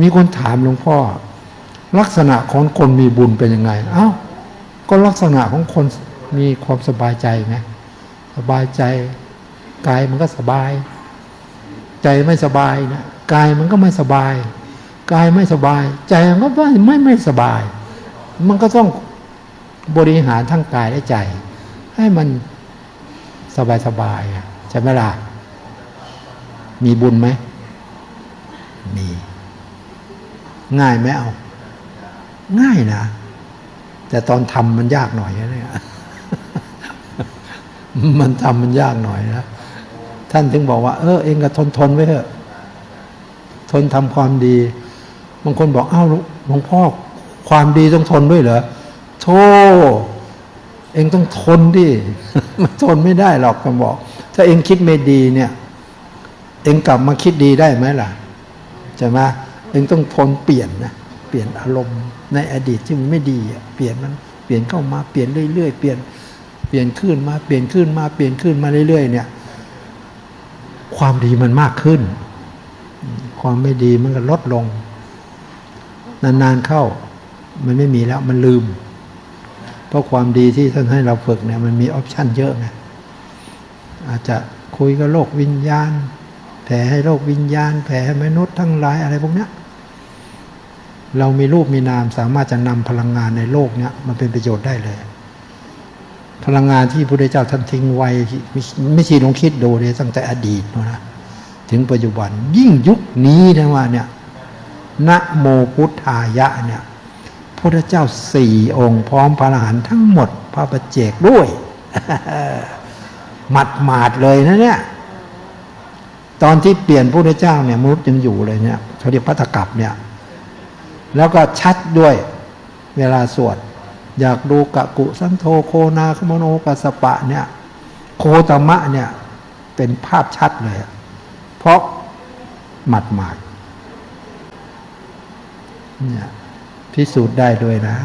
มีคนถามหลวงพ่อ ลักษณะของคนมีบุญเป็นยังไง เอ้า ก็ลักษณะของคนมีความสบายใจไงสบายใจกายมันก็สบาย ใจไม่สบายนะกายมันก็ไม่สบาย กายไม่สบาย ใจมันก็ไม่ไม่สบาย มันก็ต้องบริหารทั้งกายและใจ ให้มันสบายสบายๆใช่ไหมล่ะมีบุญไหมมี ง่ายไหมเอา ง่ายนะ แต่ตอนทำมันยากหน่อยนะเนี่ยมันทำมันยากหน่อยนะท่านถึงบอกว่า เออเองก็ทนทนไว้เถอะ ทนทำความดีบางคนบอกอ้าวหลวงพ่อความดีต้องทนด้วยเหรอโธ่เองต้องทนดิมันทนไม่ได้หรอกกันบอก ถ้าเองคิดไม่ดีเนี่ย เองกลับมาคิดดีได้ไหมล่ะใช่ไหม เองต้องทนเปลี่ยนนะเปลี่ยนอารมณ์ในอดีตที่มันไม่ดีเปลี่ยนมันเปลี่ยนเข้ามาเปลี่ยนเรื่อยๆเปลี่ยนเปลี่ยนขึ้นมาเปลี่ยนขึ้นมาเปลี่ยนขึ้นมาเรื่อยๆเนี่ย ความดีมันมากขึ้น ความไม่ดีมันก็ลดลง นานๆเข้า มันไม่มีแล้วมันลืม เพราะความดีที่ท่านให้เราฝึกเนี่ยมันมีออปชันเยอะไงอาจจะคุยกับโลกวิญญาณแผ่ให้โลกวิญญาณแผ่ให้มนุษย์ทั้งหลายอะไรพวกเนี้ย เรามีรูปมีนามสามารถจะนำพลังงานในโลกเนี้ยมันเป็นประโยชน์ได้เลย พลังงานที่พระพุทธเจ้าท่านทิ้งไว้ไม่ใช่ลองคิดดูเลยตั้งแต่อดีตนะถึงปัจจุบันยิ่งยุคนี้นะว่าเนี่ยนะโมพุทธายะเนี่ยพระเจ้าสี่องค์พร้อมพระอรหันต์ทั้งหมดพระประเจกด้วย หมัดหมาดเลยนะเนี่ย ตอนที่เปลี่ยนพระพุทธเจ้าเนี่ยมนุษย์ยังอยู่เลยเนี่ยเขาเรียกพัทธกับเนี่ย แล้วก็ชัดด้วยเวลาสวด อยากดูกะกุสันโธโคนาคโมโนกัสปะเนี่ย โคตมะเนี่ยเป็นภาพชัดเลย เพราะหมัดหมาดเนี่ยพิสูจน์ได้ด้วยนะ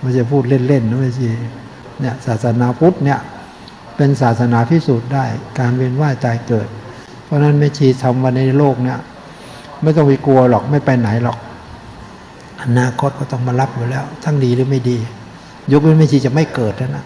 ไม่ใช่พูดเล่นๆนะไม่ใช่เนี่ยศาสนาพุทธเนี่ยเป็นศาสนาพิสูจน์ได้ การเวียนว่ายตายเกิด เพราะฉะนั้นไม่ชีทำวันในโลกเนี่ย ไม่ต้องไปกลัวหรอกไม่ไปไหนหรอก อนาคตก็ต้องมารับอยู่แล้ว ทั้งดีหรือไม่ดี ยกเว้นไม่ชีจะไม่เกิดนะนะ